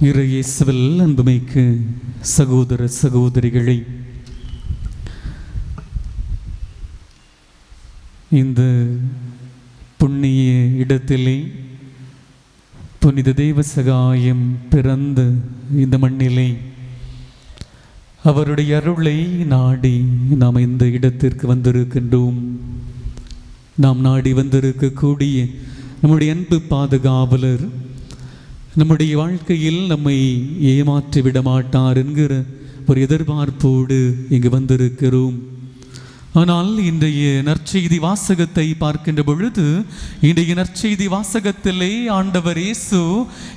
இறையேசுவில் அன்புமைக்கு சகோதர சகோதரிகளை இந்த புண்ணிய இடத்திலே புனித தெய்வ சகாயம் பிறந்து இந்த மண்ணிலே அவருடைய அருளை நாடி நாம் இந்த இடத்திற்கு வந்திருக்கின்றோம். நாம் நாடி வந்திருக்கக்கூடிய நம்முடைய அன்பு பாதுகாவலர் நம்முடைய வாழ்க்கையில் நம்மை ஏமாற்றி விட மாட்டார் என்கிற ஒரு எதிர்பார்ப்போடு இங்கு வந்திருக்கிறோம். ஆனால் இன்றைய நற்செய்தி வாசகத்தை பார்க்கின்ற பொழுது இன்றைய நற்செய்தி வாசகத்திலே ஆண்டவர் இயேசு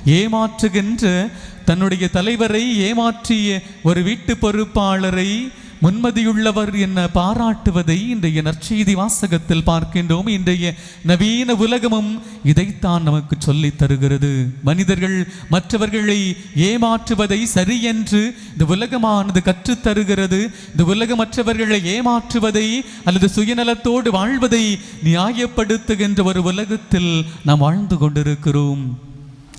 ஏமாற்றுகின்ற தன்னுடைய தலைவரை ஏமாற்றிய ஒரு வீட்டு பொறுப்பாளரை முன்மதியுள்ளவர் என்ன பாராட்டுவதை இன்றைய நற்செய்தி வாசகத்தில் பார்க்கின்றோம். இன்றைய நவீன உலகமும் இதைத்தான் நமக்கு சொல்லித் தருகிறது. மனிதர்கள் மற்றவர்களை ஏமாற்றுவதை சரி என்று இந்த உலகமானது கற்றுத் தருகிறது. இந்த உலகமற்றவர்களை ஏமாற்றுவதை அல்லது சுயநலத்தோடு வாழ்வதை நியாயப்படுத்துகின்ற ஒரு உலகத்தில் நாம் வாழ்ந்து கொண்டிருக்கிறோம்.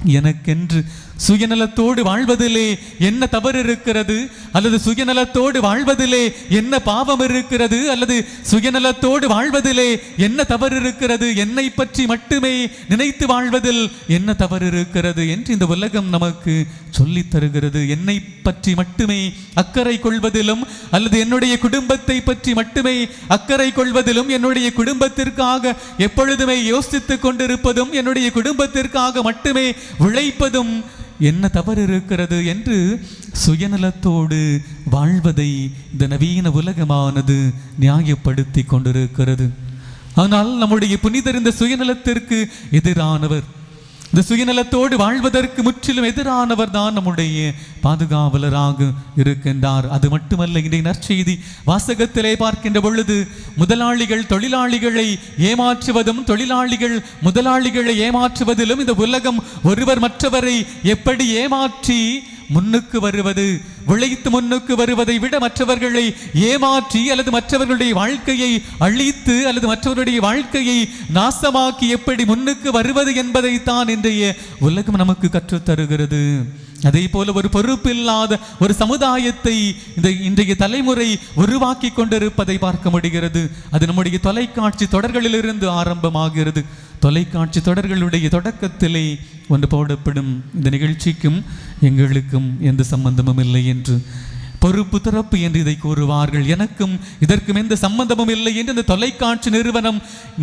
எனக்கென்று சுயநலத்தோடு வாழ்வதிலே என்ன தவறு இருக்கிறது அல்லது சுயநலத்தோடு வாழ்வதிலே என்ன பாவம் இருக்கிறது? அல்லது சுயநலத்தோடு வாழ்வதிலே என்ன தவறு இருக்கிறது என்னை பற்றி மட்டுமே நினைத்து வாழ்வதில் என்ன தவறு இருக்கிறது என்று இந்த உலகம் நமக்கு சொல்லித் தருகிறது. என்னை பற்றி மட்டுமே அக்கறை கொள்வதிலும் அல்லது என்னுடைய குடும்பத்தை பற்றி மட்டுமே அக்கறை கொள்வதிலும் என்னுடைய குடும்பத்திற்காக எப்பொழுதுமே யோசித்துக் கொண்டிருப்பதும் என்னுடைய குடும்பத்திற்காக மட்டுமே உழைப்பதும் என்ன தவறு இருக்கிறது என்று சுயநலத்தோடு வாழ்வதை இந்த நவீன உலகமானது நியாயப்படுத்தி கொண்டிருக்கிறது. ஆனால் நம்முடைய புனிதர் இந்த சுயநலத்திற்கு எதிரானவர். இந்த சுயநலத்தோடு வாழ்வதற்கு முற்றிலும் எதிரானவர் தான் நம்முடைய பாதுகாவலராக இருக்கின்றார். அது மட்டுமல்ல இன்றைய நற்செய்தி வாசகத்திலே பார்க்கின்ற பொழுது முதலாளிகள் தொழிலாளிகளை ஏமாற்றுவதும் தொழிலாளிகள் முதலாளிகளை ஏமாற்றுவதிலும் இந்த உலகம் ஒருவர் மற்றவரை எப்படி ஏமாற்றி முன்னுக்கு வருவது விளைத்து முன்னுக்கு வருவதை விட மற்றவர்களை ஏமாற்றி அல்லது மற்றவர்களுடைய வாழ்க்கையை அழித்து அல்லது மற்றவருடைய வாழ்க்கையை நாசமாக்கி எப்படி முன்னுக்கு வருவது என்பதைத்தான் இன்றைய உலகம் நமக்கு கற்றுத்தருகிறது. அதே போல ஒரு பொறுப்பில்லாத ஒரு சமுதாயத்தை இந்த இன்றைய தலைமுறை உருவாக்கி கொண்டிருப்பதை பார்க்க முடிகிறது. அது நம்முடைய தொலைக்காட்சி தொடர்களிலிருந்து ஆரம்பமாகிறது. தொலைக்காட்சி தொடர்களுடைய தொடக்கத்திலே ஒன்று போடப்படும். இந்த நிகழ்ச்சிக்கும் எங்களுக்கும் எந்த சம்பந்தமும் இல்லை என்று பொறுப்பு திறப்பு என்று இதை கூறுவார்கள். எனக்கும் இதற்கும் எந்த சம்பந்தமும் இல்லை என்று இந்த தொலைக்காட்சி நிறுவனம்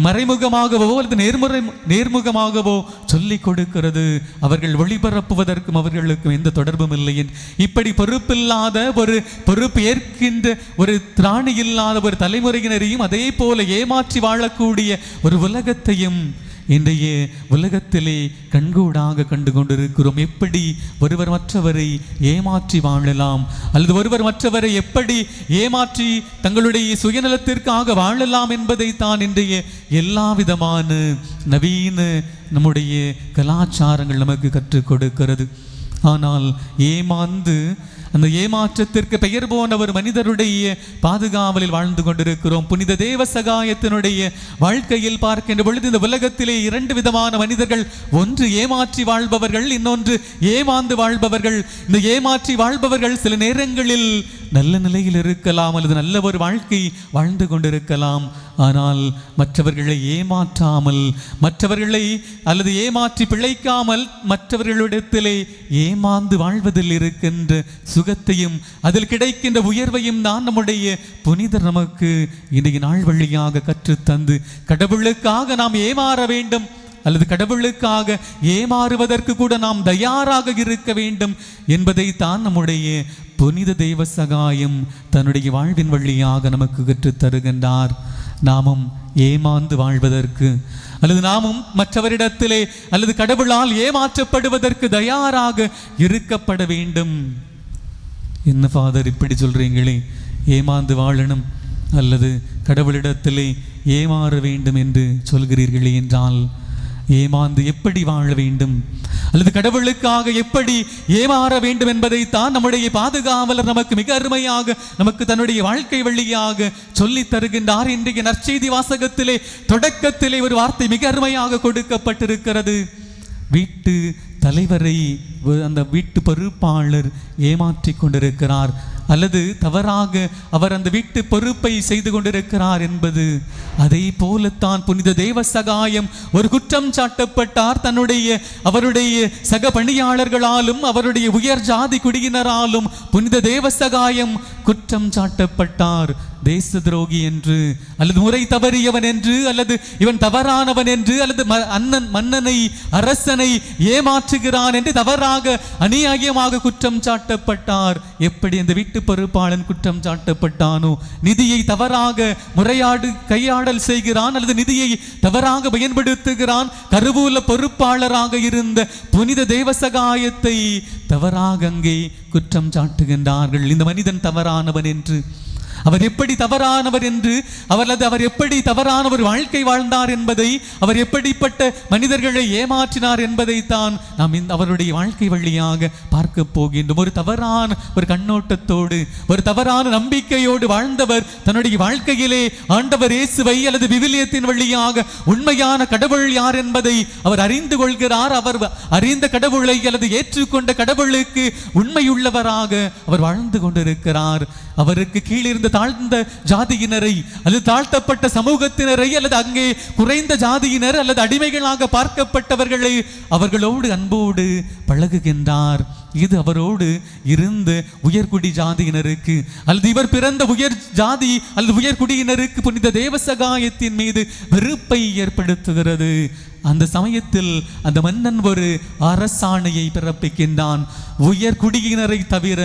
மறைமுகமாகவோ அல்லது நேர்முறை நேர்முகமாகவோ சொல்லிக் கொடுக்கிறது. அவர்கள் ஒளிபரப்புவதற்கும் அவர்களுக்கும் எந்த தொடர்பும் இல்லை என்று இப்படி பொறுப்பில்லாத ஒரு பொறுப்பு ஏற்கின்ற ஒரு திராணி இல்லாத ஒரு தலைமுறையினரையும் அதே போல ஏமாற்றி வாழக்கூடிய ஒரு உலகத்தையும் இன்றைய உலகத்திலே கண்கூடாக கண்டு கொண்டிருக்கிறோம் எப்படி ஒருவர் மற்றவரை ஏமாற்றி வாழலாம்? அல்லது ஒருவர் மற்றவரை எப்படி ஏமாற்றி தங்களுடைய சுயநலத்திற்காக வாழலாம் என்பதை தான் இன்றைய எல்லா விதமான நவீன நம்முடைய கலாச்சாரங்கள் நமக்கு கற்றுக் கொடுக்கிறது. ஆனால் ஏமாந்து அந்த ஏமாற்றத்திற்கு பெயர் போன ஒரு மனிதருடைய பாதுகாவலில் வாழ்ந்து கொண்டிருக்கிறோம். புனித தேவ சகாயத்தினுடைய வாழ்க்கையில் பார்க்கின்ற பொழுது இந்த உலகத்திலே இரண்டு விதமான மனிதர்கள் ஒன்று ஏமாற்றி வாழ்பவர்கள் இன்னொன்று ஏமாந்து வாழ்பவர்கள். இந்த ஏமாற்றி வாழ்பவர்கள் சில நேரங்களில் நல்ல நிலையில் இருக்கலாம் அல்லது நல்ல ஒரு வாழ்க்கை வாழ்ந்து கொண்டிருக்கலாம். ஆனால் மற்றவர்களை ஏமாற்றாமல் மற்றவர்களை அல்லது ஏமாற்றி பிழைக்காமல் மற்றவர்களிடத்திலே ஏமாந்து வாழ்வதில் இருக்கின்ற சுகத்தையும் அதில் கிடைக்கின்ற உயர்வையும் தான் நம்முடைய புனிதர் நமக்கு இன்றைய நாள் வழியாக கற்றுத்தந்து கடவுளுக்காக நாம் ஏமாற வேண்டும் அல்லது கடவுளுக்காக ஏமாறுவதற்கு கூட நாம் தயாராக இருக்க வேண்டும் என்பதை தான் நம்முடைய புனித தெய்வ சகாயம் தன்னுடைய வாழ்வின் வழியாக நமக்கு கற்றுத் தருகின்றார் நாமும் ஏமாந்து வாழ்வதற்கு அல்லது நாமும் மற்றவரிடத்திலே அல்லது கடவுளால் ஏமாற்றப்படுவதற்கு தயாராக இருக்கப்பட வேண்டும். என்ன ஃபாதர் இப்படி சொல்கிறீங்களே ஏமாந்து வாழணும் அல்லது கடவுளிடத்திலே ஏமாற வேண்டும் என்று சொல்கிறீர்களே என்றால் ஏமாந்து எப்படி வாழ வேண்டும் அல்லது கடவுளுக்காக எப்படி ஏமாற வேண்டும் என்பதை தான் நம்முடைய பாதுகாவலர் நமக்கு மிக அருமையாக நமக்கு தன்னுடைய வாழ்க்கை வழியாக சொல்லித் தருகின்றார் இன்றைய நற்செய்தி வாசகத்திலே தொடக்கத்திலே ஒரு வார்த்தை மிக அருமையாக கொடுக்கப்பட்டிருக்கிறது வீட்டு தலைவரை அந்த வீட்டு பொறுப்பாளர் ஏமாற்றி கொண்டிருக்கிறார். அல்லது தவறாக அவர் அந்த வீட்டு பொறுப்பை செய்து கொண்டிருக்கிறார் என்பது அதை போலத்தான் புனித தேவ சகாயம் ஒரு குற்றம் சாட்டப்பட்டார். தன்னுடைய அவருடைய சக பணியாளர்களாலும் அவருடைய உயர் ஜாதி குடியினராலும் புனித தேவ சகாயம் குற்றம் சாட்டப்பட்டார். தேச துரோகி என்று அல்லது முறை தவறியவன் என்று அல்லது இவன் தவறானவன் என்று அல்லது ம- அண்ணன் மன்னனை அரசனை ஏமாற்றுகிறான் என்று தவறாக அநியாயமாக குற்றம் சாட்டப்பட்டார். எப்படி இந்த வீட்டு பொறுப்பாளன் குற்றம் சாட்டப்பட்டானோ? நிதியை தவறாக முறையாடு கையாடல் செய்கிறான் அல்லது நிதியை தவறாக பயன்படுத்துகிறான்? கருவூல பொறுப்பாளராக இருந்த புனித தேவசகாயத்தை தவறாக அங்கே குற்றம் சாட்டுகின்றார்கள். இந்த மனிதன் தவறானவன் என்று அவர் எப்படி தவறானவர் என்று அவரது அவர் எப்படி தவறான ஒரு வாழ்க்கை வாழ்ந்தார் என்பதை அவர் எப்படிப்பட்ட மனிதர்களை ஏமாற்றினார் என்பதைத்தான் நாம் இந்த அவருடைய வாழ்க்கை வழியாக பார்க்க போகின்றோம். ஒரு தவறான ஒரு கண்ணோட்டத்தோடு ஒரு தவறான நம்பிக்கையோடு வாழ்ந்தவர் தன்னுடைய வாழ்க்கையிலே ஆண்டவர் இயேசுவை அல்லது விவிலியத்தின் வழியாக உண்மையான கடவுள் யார் என்பதை அவர் அறிந்து கொள்கிறார். அவர் அறிந்த கடவுளை அல்லது ஏற்றுக்கொண்ட கடவுளுக்கு உண்மையுள்ளவராக அவர் வாழ்ந்து கொண்டிருக்கிறார். அவருக்கு கீழிருந்த தாழ்ந்த ஜாதியினரை அல்லது தாழ்த்தப்பட்ட சமூகத்தினரை அல்லது அங்கே குறைந்த ஜாதியினர் அல்லது அடிமைகளாக பார்க்கப்பட்டவர்களை அவர்களோடு அன்போடு பழகுகின்றார். இது அவரோடு இருந்த உயர்குடி ஜாதியினருக்கு அல்லது இவர் பிறந்த உயர் ஜாதி அல்லது உயர்குடியினருக்கு புனித தேவசகாயத்தின் மீது வெறுப்பை ஏற்படுத்துகிறது. அந்த சமயத்தில் அந்த மன்னன் ஒரு அரசாணையை பிறப்பிக்கின்றான். உயர் குடியினரை தவிர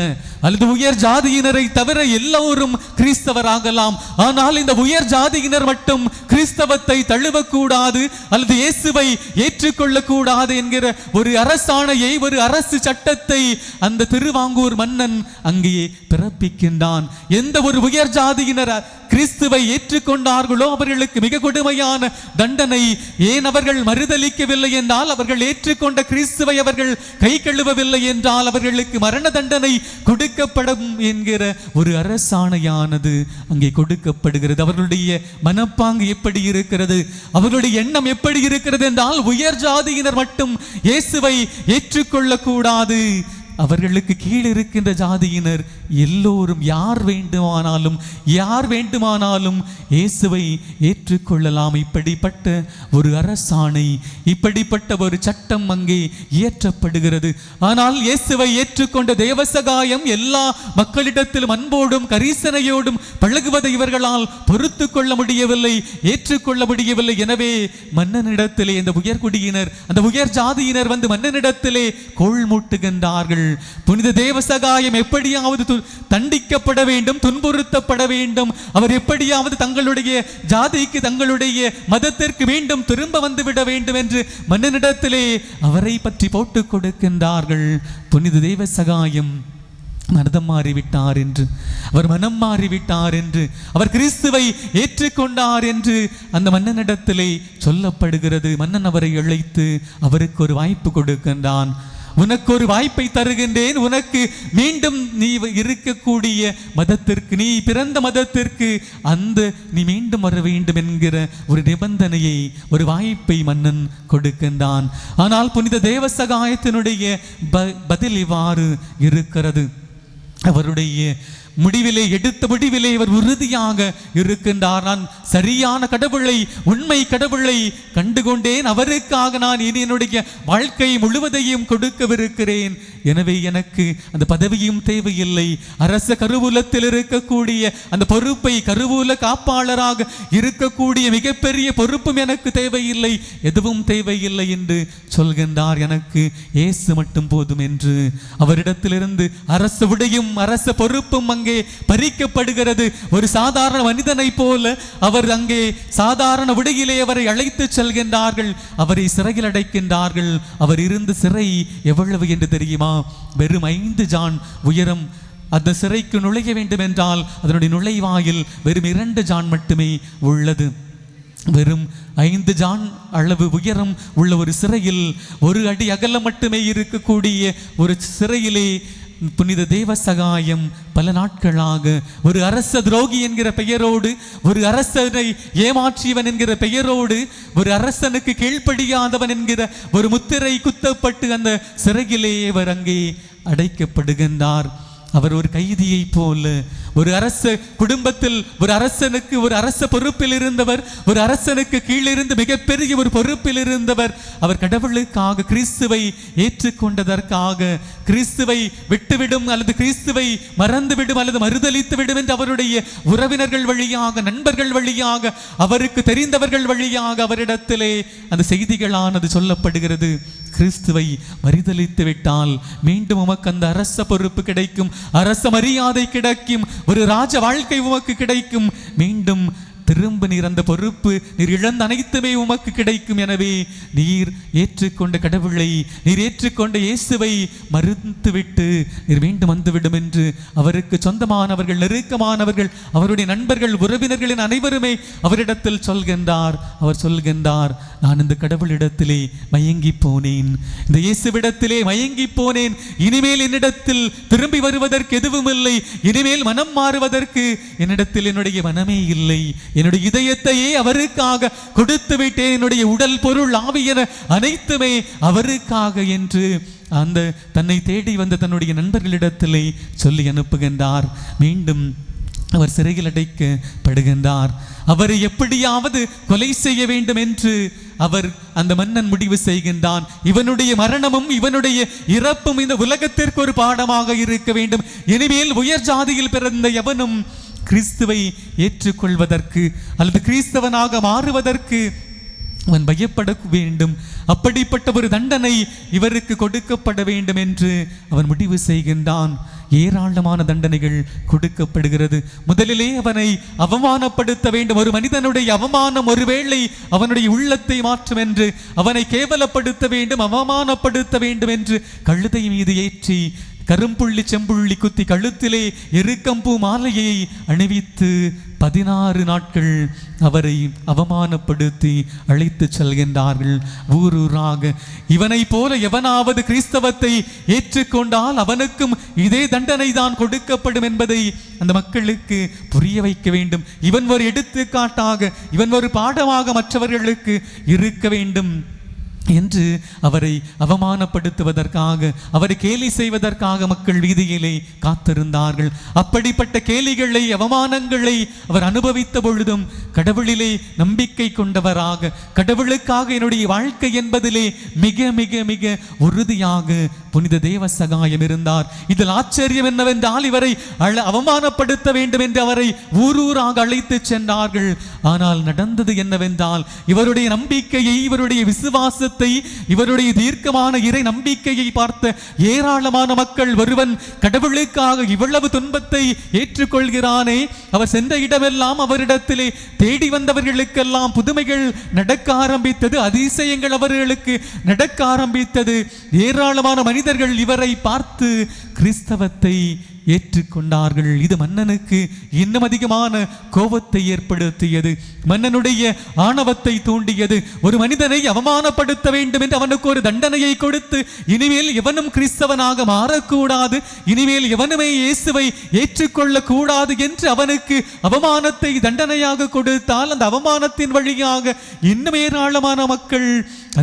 அல்லது உயர் ஜாதியினரை தவிர எல்லோரும் கிறிஸ்தவராகலாம். ஆனால் இந்த உயர் ஜாதியினர் மட்டும் கிறிஸ்தவத்தை தழுவக்கூடாது அல்லது இயேசுவை ஏற்றுக்கொள்ளக்கூடாது என்கிற ஒரு அரசாணையை ஒரு அரசு சட்டத்தை அந்த திருவாங்கூர் மன்னன் அங்கே பிறப்பிக்கின்றான். எந்த ஒரு உயர் ஜாதியினர் கிறிஸ்துவை ஏற்றுக்கொண்டார்களோ அவர்களுக்கு மிக கொடுமையான தண்டனை. ஏன் அவர்கள் மறுதலிக்கவில்லை என்றால் அவர்கள் ஏற்றுக்கொண்ட கிறிஸ்துவை அவர்கள் கை கழுவவில்லை என்றால் அவர்களுக்கு மரண தண்டனை கொடுக்கப்படும் என்கிற ஒரு அரசாணையானது அங்கே கொடுக்கப்படுகிறது. அவர்களுடைய மனப்பாங்கு எப்படி இருக்கிறது? அவர்களுடைய எண்ணம் எப்படி இருக்கிறது என்றால் உயர் ஜாதியினர் மட்டும் இயேசுவை ஏற்றுக்கொள்ளக்கூடாது. அவர்களுக்கு கீழ் இருக்கின்ற ஜாதியினர் எல்லோரும் யார் வேண்டுமானாலும் யார் வேண்டுமானாலும் இயேசுவை ஏற்றுக்கொள்ளலாம். இப்படிப்பட்ட ஒரு அரசாணை இப்படிப்பட்ட ஒரு சட்டம் அங்கே இயற்றப்படுகிறது. ஆனால் இயேசுவை ஏற்றுக்கொண்ட தேவசகாயம் எல்லா மக்களிடத்திலும் அன்போடும் கரிசனையோடும் பழகுவதை இவர்களால் பொறுத்து கொள்ள முடியவில்லை ஏற்றுக்கொள்ள முடியவில்லை. எனவே மன்னனிடத்திலே இந்த உயர்குடியினர் அந்த உயர் ஜாதியினர் வந்து மன்னனிடத்திலே கோள் மூட்டுகின்றார்கள். புனித தேவ சகாயம் எப்படியாவது தண்டிக்கப்பட வேண்டும் துன்புறுத்தப்பட வேண்டும். அவர் எப்படியாவது தங்களுடைய ஜாதிக்கு தங்களுடைய மதத்திற்கு மீண்டும் திரும்ப வந்து விட வேண்டும் என்று மன்னனிடத்திலே அவரை பற்றி போட்டுக் கொடுக்கின்றார்கள். புனித தேவசகாயம் மனதம் மாறிவிட்டார் என்று அவர் மனம் மாறிவிட்டார் என்று அவர் கிறிஸ்துவை ஏற்றுக்கொண்டார் என்று அந்த மன்னனிடத்திலே சொல்லப்படுகிறது. மன்னன் அவரை இழைத்து அவருக்கு ஒரு வாய்ப்பு கொடுக்கின்றான். உனக்கு ஒரு வாய்ப்பை தருகின்றேன். உனக்கு மீண்டும் நீ இருக்கக்கூடிய மதத்திற்கு நீ பிறந்த மதத்திற்கு அந்த நீ மீண்டும் வர வேண்டும் என்கிற ஒரு நிபந்தனையை ஒரு வாய்ப்பை மன்னன் கொடுக்கின்றான். ஆனால் புனித தேவசகாயத்தினுடைய ப- பதில் இவ்வாறு இருக்கிறது. அவருடைய முடிவிலே எடுத்த முடிவிலே இவர் உறுதியாக இருக்கின்றார் நான் சரியான கடவுளை உண்மை கடவுளை கண்டுகொண்டேன். அவருக்காக நான் இனி என்னுடைய வாழ்க்கை முழுவதையும் கொடுக்கவிருக்கிறேன். எனவே எனக்கு அந்த பதவியும் தேவையில்லை. அரச கருவூலத்தில் இருக்கக்கூடிய அந்த பொறுப்பை கருவூல காப்பாளராக இருக்கக்கூடிய மிகப்பெரிய பொறுப்பும் எனக்கு தேவையில்லை. எதுவும் தேவையில்லை என்று சொல்கின்றார். எனக்கு ஏசு மட்டும் போதும் என்று. அவரிடத்திலிருந்து அரச உடையும் அரச பொறுப்பும் அங்கே பறிக்கப்படுகிறது. ஒரு சாதாரண மனிதனை போல அவர் அங்கே சாதாரண விடையிலே அவரை அழைத்து செல்கின்றார்கள். அவரை சிறையில் அடைக்கின்றார்கள். அவர் இருந்த சிறை எவ்வளவு என்று தெரியுமா? வெறும் ஐந்து ஜான் உயரம். அந்த சிறைக்கு நுழைய வேண்டும் என்றால் அதனுடைய நுழைவாயில் வெறும் இரண்டு ஜான் மட்டுமே உள்ளது. வெறும் ஐந்து ஜான் அளவு உயரம் உள்ள ஒரு சிறையில் ஒரு அடி அகலம் மட்டுமே இருக்கக்கூடிய ஒரு சிறையிலே புனித தேவ சகாயம் பல நாட்களாக ஒரு அரச துரோகி என்கிற பெயரோடு ஒரு அரசனை ஏமாற்றியவன் என்கிற பெயரோடு ஒரு அரசனுக்கு கீழ்ப்படியாதவன் என்கிற ஒரு முத்திரை குத்தப்பட்டு அந்த சிறையிலே அவர் அங்கே அடைக்கப்படுகின்றார். அவர் ஒரு கைதியைப் போல ஒரு அரச குடும்பத்தில் ஒரு அரசனுக்கு ஒரு அரச பொறுப்பில் இருந்தவர் ஒரு அரசனுக்கு கீழிருந்து மிகப்பெரிய ஒரு பொறுப்பில் இருந்தவர் அவர் கடவுளுக்காக கிறிஸ்துவை ஏற்றுக்கொண்டதற்காக கிறிஸ்துவை விட்டுவிடும் அல்லது கிறிஸ்துவை மறந்துவிடும் அல்லது மறுதலித்து விடும் என்று அவருடைய உறவினர்கள் வழியாக நண்பர்கள் வழியாக அவருக்கு தெரிந்தவர்கள் வழியாக அவரிடத்திலே அந்த செய்திகளானது சொல்லப்படுகிறது. கிறிஸ்துவை மறிதளித்து விட்டால் மீண்டும் உமக்கு அந்த அரச பொறுப்பு கிடைக்கும் அரச மரியாதை கிடைக்கும் ஒரு ராஜ வாழ்க்கை உமக்கு கிடைக்கும். மீண்டும் திரும்ப நீர் அந்த பொறுப்பு நீர் இழந்த அனைத்துமே உமக்கு கிடைக்கும் எனவே நீர் ஏற்றுக்கொண்ட கடவுளை நீர் ஏற்றுக்கொண்ட இயேசுவை மறுத்துவிட்டு நீர் மீண்டும் வந்துவிடும் என்று அவருக்கு சொந்தமானவர்கள் நெருக்கமானவர்கள் அவருடைய நண்பர்கள் உறவினர்களின் அனைவருமே அவரிடத்தில் சொல்கின்றார். அவர் சொல்கின்றார் நான் இந்த கடவுளிடத்திலே மயங்கி போனேன். இந்த இயேசுவிடத்திலே மயங்கி போனேன். இனிமேல் என்னிடத்தில் திரும்பி வருவதற்கு எதுவும் இல்லை இனிமேல் மனம் மாறுவதற்கு என்னிடத்தில் என்னுடைய மனமே இல்லை. என்னுடைய இதயத்தையே அவருக்காக கொடுத்து விட்டேன். என்னுடைய உடல் பொருள் ஆவியன அனைத்துமே அவருக்காக என்று அந்த தன்னை தேடி வந்த தன்னுடைய நண்பர்களிடத்திலே சொல்லி அனுப்புகின்றார். மீண்டும் அவர் சிறையில் அடைக்கப்படுகின்றார். அவரை எப்படியாவது கொலை செய்ய வேண்டும் என்று அவர் அந்த மன்னன் முடிவு செய்கின்றான். இவனுடைய மரணமும் இவனுடைய இறப்பும் இந்த உலகத்திற்கு ஒரு பாடமாக இருக்க வேண்டும். இனிமேல் உயர் ஜாதியில் பிறந்த எவனும் கிறிஸ்துவை ஏற்றுக்கொள்வதற்கு அல்லது கிறிஸ்தவனாக மாறுவதற்கு அவன் பயப்பட வேண்டும். அப்படிப்பட்ட ஒரு தண்டனை இவருக்கு கொடுக்கப்பட வேண்டும் என்று அவன் முடிவு செய்கின்றான். ஏராளமான தண்டனைகள் கொடுக்கப்படுகிறது. முதலிலே அவனை அவமானப்படுத்த வேண்டும். ஒரு மனிதனுடைய அவமானம் ஒருவேளை அவனுடைய உள்ளத்தை மாற்றும் என்று அவனை கேவலப்படுத்த வேண்டும் அவமானப்படுத்த வேண்டும் என்று கழுதை மீது ஏற்றி கரும்புள்ளி செம்புள்ளி குத்தி கழுத்திலே எருக்கம்பூ மாலையை அணிவித்து பதினாறு நாட்கள் அவரை அவமானப்படுத்தி அழைத்துச் செல்கின்றார்கள். ஊர் ஊராக இவனைப் போல எவனாவது கிறிஸ்தவத்தை ஏற்றுக்கொண்டால் அவனுக்கும் இதே தண்டனை தான் கொடுக்கப்படும் என்பதை அந்த மக்களுக்கு புரிய வைக்க வேண்டும். இவன் ஒரு எடுத்துக்காட்டாக இவன் ஒரு பாடமாக மற்றவர்களுக்கு இருக்க வேண்டும். என்று அவரை அவமானப்படுத்துவதற்காக அவரை கேலி செய்வதற்காக மக்கள் வீதியிலே காத்திருந்தார்கள். அப்படிப்பட்ட கேலிகளை அவமானங்களை அவர் அனுபவித்த பொழுதும் கடவுளிலே நம்பிக்கை கொண்டவராக கடவுளுக்காக என்னுடைய வாழ்க்கை என்பதிலே மிக மிக மிக உறுதியாக புனித தேவ சகாயம் இருந்தார். இதில் ஆச்சரியம் என்னவென்றால் இவரை அழ- அவமானப்படுத்த வேண்டும் என்று அவரை ஊரூராக அழைத்து சென்றார்கள். ஆனால் நடந்தது என்னவென்றால் இவருடைய நம்பிக்கையை இவருடைய விசுவாசத்தை இவருடைய தீர்க்கமான இறை நம்பிக்கையை பார்த்த ஏராளமான மக்கள் ஒருவன் கடவுளுக்காக இவ்வளவு துன்பத்தை ஏற்றுக்கொள்கிறானே. அவர் சென்ற இடமெல்லாம் அவரிடத்திலே தேடி வந்தவர்களுக்கெல்லாம் புதுமைகள் நடக்க ஆரம்பித்தது அதிசயங்கள் அவர்களுக்கு நடக்க ஆரம்பித்தது. ஏராளமான மனித மனிதர்கள் இவரை பார்த்து கிறிஸ்தவத்தை ஏற்றுக்கொண்டார்கள். இது மன்னனுக்கு இன்னும் அதிகமான கோபத்தை ஏற்படுத்தியது. மன்னனுடைய ஆணவத்தை தூண்டியது. ஒரு மனிதனை அவமானப்படுத்த வேண்டும் என்று அவனுக்கு ஒரு தண்டனையை கொடுத்து இனிமேல் எவனும் கிறிஸ்தவனாக மாறக்கூடாது. இனிமேல் எவனுமே இயேசுவை ஏற்றுக்கொள்ள கூடாது என்று அவனுக்கு அவமானத்தை தண்டனையாக கொடுத்தால் அந்த அவமானத்தின் வழியாக இன்னும் ஏராளமான மக்கள்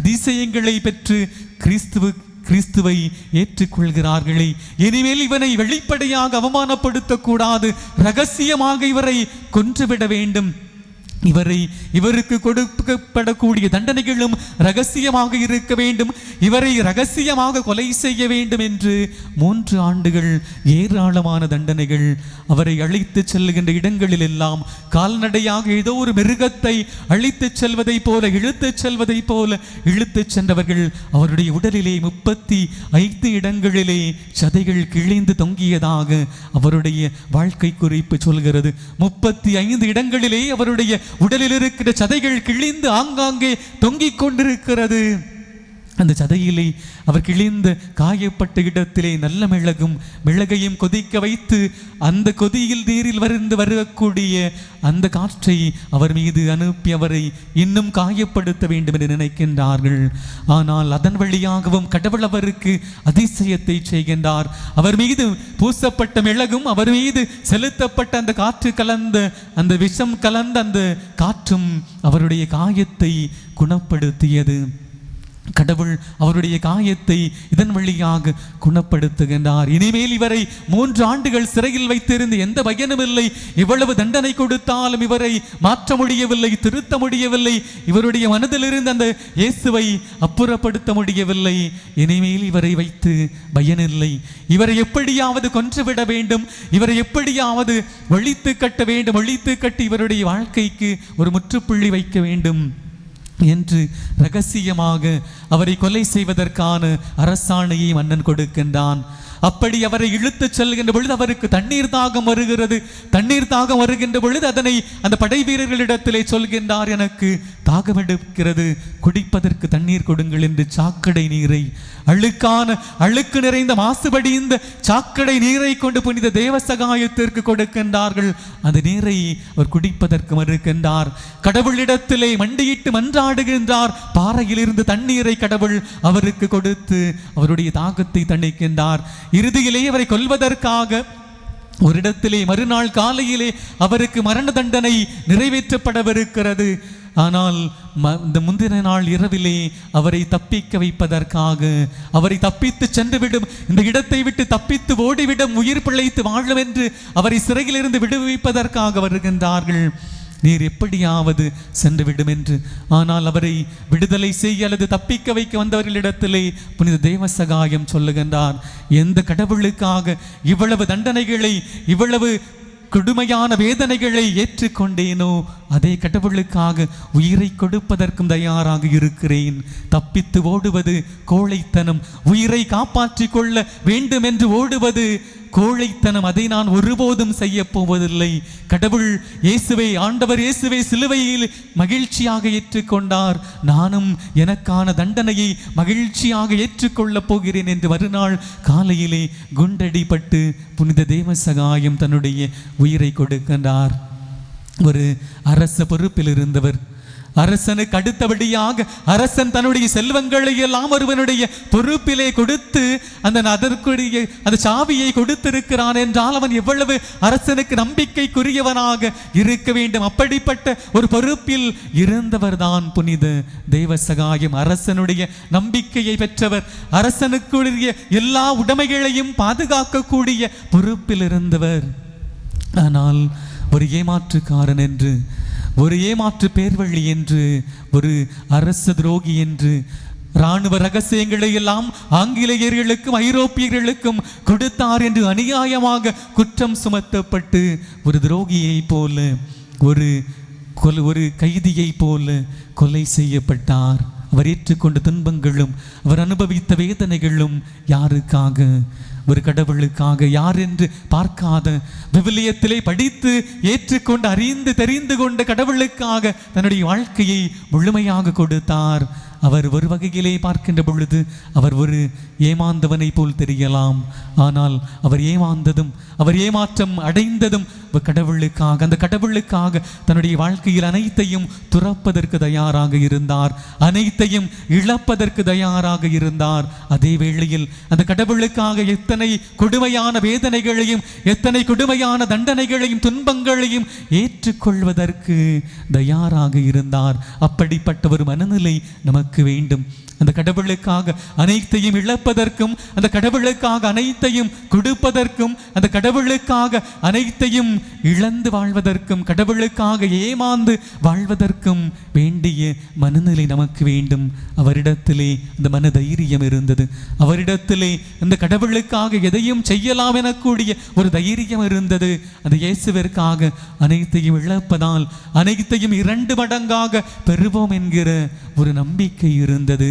அதிசயங்களை பெற்று கிறிஸ்துவுக்கு கிறிஸ்துவை ஏற்றுக்கொள்கிறார்களே. இனிமேல் இவனை வெளிப்படையாக அவமானப்படுத்தக்கூடாது. ரகசியமாக இவரை கொன்றுவிட வேண்டும். இவரை இவருக்கு கொடுக்கப்படக்கூடிய தண்டனைகளும் ரகசியமாக இருக்க வேண்டும். இவரை ரகசியமாக கொலை செய்ய வேண்டும் என்று மூன்று ஆண்டுகள் ஏராளமான தண்டனைகள் அவரை அழைத்து செல்கின்ற இடங்களில் எல்லாம் கால்நடையாக ஏதோ ஒரு மிருகத்தை அழித்து செல்வதைப் போல இழுத்துச் செல்வதைப் போல இழுத்துச் சென்றவர்கள் அவருடைய உடலிலே முப்பத்தி ஐந்து இடங்களிலே சதைகள் கிழிந்து தொங்கியதாக அவருடைய வாழ்க்கை குறிப்பு சொல்கிறது. முப்பத்தி ஐந்து இடங்களிலே அவருடைய உடலில் இருக்கிற சதைகள் கிழிந்து ஆங்காங்கே தொங்கிக் கொண்டிருக்கிறது. அந்த சதையிலே அவர் கிழிந்த காயப்பட்ட இடத்திலே நல்ல மிளகும் மிளகையும் கொதிக்க வைத்து அந்த கொதியில் நீரில் வருந்து வரக்கூடிய அந்த காற்றை அவர் மீது அனுப்பி அவரை இன்னும் காயப்படுத்த வேண்டும் என்று நினைக்கின்றார்கள். ஆனால் அதன் வழியாகவும் கடவுள் அவருக்கு அதிசயத்தை செய்கின்றார். அவர் மீது பூசப்பட்ட மிளகும் அவர் மீது செலுத்தப்பட்ட அந்த காற்று கலந்த அந்த விஷம் கலந்த அந்த காற்றும் அவருடைய காயத்தை குணப்படுத்தியது. கடவுள் அவருடைய காயத்தை இதன் வழியாக குணப்படுத்துகின்றார். இனிமேல் இவரை மூன்று ஆண்டுகள் சிறையில் வைத்திருந்து எந்த பயனும் இல்லை. இவ்வளவு தண்டனை கொடுத்தாலும் இவரை மாற்ற முடியவில்லை திருத்த முடியவில்லை. இவருடைய மனதிலிருந்து அந்த இயேசுவை அப்புறப்படுத்த முடியவில்லை. இனிமேல் இவரை வைத்து பயனில்லை. இவரை எப்படியாவது கொன்றுவிட வேண்டும். இவரை எப்படியாவது ஒழித்து கட்ட வேண்டும். ஒழித்து கட்டி இவருடைய வாழ்க்கைக்கு ஒரு முற்றுப்புள்ளி வைக்க வேண்டும். என்று ரகசியமாக அவரை கொலை செய்வதற்கான அரசாணையை மன்னன் கொடுக்கின்றான். அப்படி அவரை இழுத்துச் செல்கின்ற பொழுது அவருக்கு தண்ணீர் தாகம் வருகிறது. தண்ணீர் தாகம் வருகின்ற பொழுது அதனை அந்த படை வீரர்களிடத்திலே சொல்கின்றார் எனக்கு தாகமெடுக்கிறது குடிப்பதற்கு தண்ணீர் கொடுங்கள் என்று சாக்கடை நீரை. அழுக்கான அழுக்கு நிறைந்த மாசுபடிந்த சாக்கடை நீரை கொண்டு புனித தேவ சகாயத்திற்கு கொடுக்கின்றார்கள். அந்த நீரை அவர் குடிப்பதற்கு மறுக்கின்றார். கடவுளிடத்திலே மண்டியிட்டு மன்றாடுகின்றார். பாறையிலிருந்து தண்ணீரை கடவுள் அவருக்கு கொடுத்து அவருடைய தாகத்தை தணிக்கின்றார். இறுதியிலே அவரை கொல்வதற்காக ஒரு இடத்திலே மறுநாள் காலையிலே அவருக்கு மரண தண்டனை நிறைவேற்றப்படவிருக்கிறது. ஆனால் இந்த முந்தின நாள் இரவிலே அவரை தப்பிக்க வைப்பதற்காக அவரை தப்பித்து சென்றுவிடும் இந்த இடத்தை விட்டு தப்பித்து ஓடிவிடும் உயிர் பிழைத்து வாழும் என்று அவரை சிறையிலிருந்து விடுவிப்பதற்காக வருகின்றார்கள். நீர் எப்படியாவது சென்று விடும் என்று ஆனால் அவரை விடுதலை செய்ய அல்லது தப்பிக்க வைக்க வந்தவர்களிடத்திலே புனித தேவ சகாயம் சொல்லுகின்றார். எந்த கடவுளுக்காக இவ்வளவு தண்டனைகளை இவ்வளவு கொடுமையான வேதனைகளை ஏற்றுக்கொண்டேனோ அதே கடவுளுக்காக உயிரை கொடுப்பதற்கும் தயாராக இருக்கிறேன். தப்பித்து ஓடுவது கோழைத்தனம். உயிரை காப்பாற்றிக் கொள்ள வேண்டும் என்று ஓடுவது கோழைத்தனம் அதை நான் ஒருபோதும் செய்ய போவதில்லை. கடவுள் இயேசுவை ஆண்டவர் இயேசுவை சிலுவையில் மகிழ்ச்சியாக ஏற்றுக்கொண்டார். நானும் எனக்கான தண்டனையை மகிழ்ச்சியாக ஏற்றுக்கொள்ளப் போகிறேன் என்று மறுநாள் காலையிலே குண்டடிப்பட்டு புனித தேவ சகாயம் தன்னுடைய உயிரை கொடுக்கின்றார். ஒரு அரச பொறுப்பில் இருந்தவர் அரசனுக்கு அடுத்தபடியாக அரசன் தன்னுடைய செல்வங்களை எல்லாம் ஒருவனுடைய பொறுப்பிலே கொடுத்து அந்த அதற்குரிய அந்த சாவியை கொடுத்திருக்கிறான் என்றால் அவன் எவ்வளவு அரசனுக்கு நம்பிக்கைக்குரியவனாக இருக்க வேண்டும். அப்படிப்பட்ட ஒரு பொறுப்பில் இருந்தவர்தான் புனித தெய்வ சகாயம் அரசனுடைய நம்பிக்கையை பெற்றவர் அரசனுக்குரிய எல்லா உடைமைகளையும் பாதுகாக்கக்கூடிய பொறுப்பில் இருந்தவர். ஆனால் ஒரு ஏமாற்றுக்காரன் என்று ஒரு ஏமாற்று பேர்வழி என்று ஒரு அரச துரோகி என்று இராணுவ ரகசியங்களை எல்லாம் ஆங்கிலேயர்களுக்கும் ஐரோப்பியர்களுக்கும் கொடுத்தார் என்று அநியாயமாக குற்றம் சுமத்தப்பட்டு ஒரு துரோகியைப் போல ஒரு கொல் ஒரு கைதியைப் போல கொலை செய்யப்பட்டார். அவர் ஏற்றுக்கொண்ட துன்பங்களும் அவர் அனுபவித்த வேதனைகளும் யாருக்காக ஒரு கடவுளுக்காக யார் என்று பார்க்காத விவிலியத்திலே படித்து ஏற்றுக்கொண்டு அறிந்து தெரிந்து கொண்ட கடவுளுக்காக தன்னுடைய வாழ்க்கையை முழுமையாக கொடுத்தார். அவர் ஒரு வகையிலே பார்க்கின்ற பொழுது அவர் ஒரு ஏமாந்தவனை போல் தெரியலாம். ஆனால் அவர் ஏமாந்ததும் அவர் ஏமாற்றம் அடைந்ததும் கடவுளுக்காக அந்த கடவுளுக்காக தன்னுடைய வாழ்க்கையில் அனைத்தையும் துறப்பதற்கு தயாராக இருந்தார். அனைத்தையும் இழப்பதற்கு தயாராக இருந்தார். அதே வேளையில் அந்த கடவுளுக்காக எத்தனை கொடுமையான வேதனைகளையும் எத்தனை கொடுமையான தண்டனைகளையும் துன்பங்களையும் ஏற்றுக்கொள்வதற்கு தயாராக இருந்தார். அப்படிப்பட்ட ஒரு மனநிலை நமக்கு வேண்டும். அந்த கடவுளுக்காக அனைத்தையும் இழப்பதற்கும் அந்த கடவுளுக்காக அனைத்தையும் கொடுப்பதற்கும் அந்த கடவுளுக்காக அனைத்தையும் இழந்து வாழ்வதற்கும் கடவுளுக்காக ஏமாந்து வாழ்வதற்கும் வேண்டிய மனநிலை நமக்கு வேண்டும். அவரிடத்திலே அந்த மன தைரியம் இருந்தது. அவரிடத்திலே அந்த கடவுளுக்காக எதையும் செய்யலாம் எனக்கூடிய ஒரு தைரியம் இருந்தது. அந்த இயேசுவிற்காக அனைத்தையும் இழப்பதால் அனைத்தையும் இரண்டு மடங்காக பெறுவோம் என்கிற ஒரு நம்பிக்கை இருந்தது.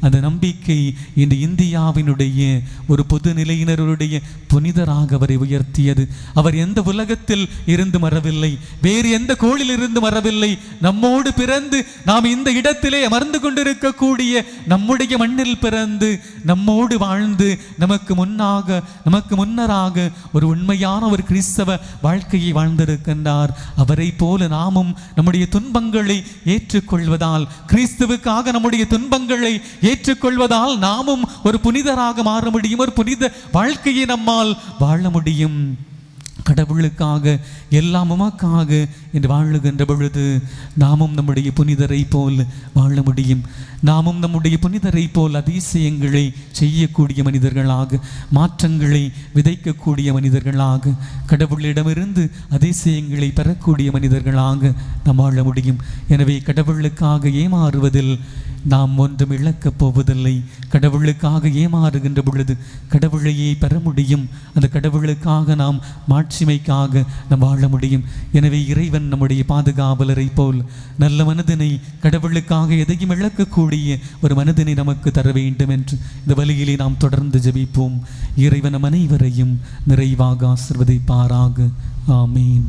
அந்த நம்பிக்கை இந்த இந்தியாவினுடைய ஒரு பொது நிலையினருடைய புனிதராக அவரை உயர்த்தியது. அவர் எந்த உலகத்தில் இருந்து மறவில்லை வேறு எந்த கோளில் இருந்து மறவில்லை நம்மோடு பிறந்து நாம் இந்த இடத்திலே அமர்ந்து கொண்டிருக்கக்கூடிய நம்முடைய மண்ணில் பிறந்து நம்மோடு வாழ்ந்து நமக்கு முன்னாக நமக்கு முன்னராக ஒரு உண்மையான ஒரு கிறிஸ்தவ வாழ்க்கையை வாழ்ந்திருக்கின்றார். அவரை போல நாமும் நம்முடைய துன்பங்களை ஏற்றுக்கொள்வதால் கிறிஸ்துவுக்காக நம்முடைய துன்பங்களை ஏற்றுக்கொள்வதால் நாமும் ஒரு புனிதராக மாற முடியும் ஒரு புனித வாழ்க்கையை நம்மால் வாழ முடியும். கடவுளுக்காக எல்லாம் உமக்காக என்று வாழுகின்ற பொழுது நாமும் நம்முடைய புனிதரை போல் வாழ முடியும். நாமும் நம்முடைய புனிதரை போல் அதிசயங்களை செய்யக்கூடிய மனிதர்களாக மாற்றங்களை விதைக்கக்கூடிய மனிதர்களாக கடவுளிடமிருந்து அதிசயங்களை பெறக்கூடிய மனிதர்களாக நாம் வாழ முடியும். எனவே கடவுளுக்காக ஏமாறுவதில் நாம் ஒன்றும் இழக்கப் போவதில்லை. கடவுளுக்காக ஏமாறுகின்ற பொழுது கடவுளையே பெற முடியும். அந்த கடவுளுக்காக நாம் மாட்சிமைக்காக நாம் வாழ முடியும். எனவே இறைவன் நம்முடைய பாதுகாவலரை போல் நல்ல மனதினை கடவுளுக்காக எதையும் இழக்கக்கூடிய ஒரு மனதினை நமக்கு தர வேண்டும் என்று இந்த வழியிலே நாம் தொடர்ந்து ஜெபிப்போம். இறைவன் அனைவரையும் நிறைவாக ஆசிர்வதிப்பாராக. ஆமீன்.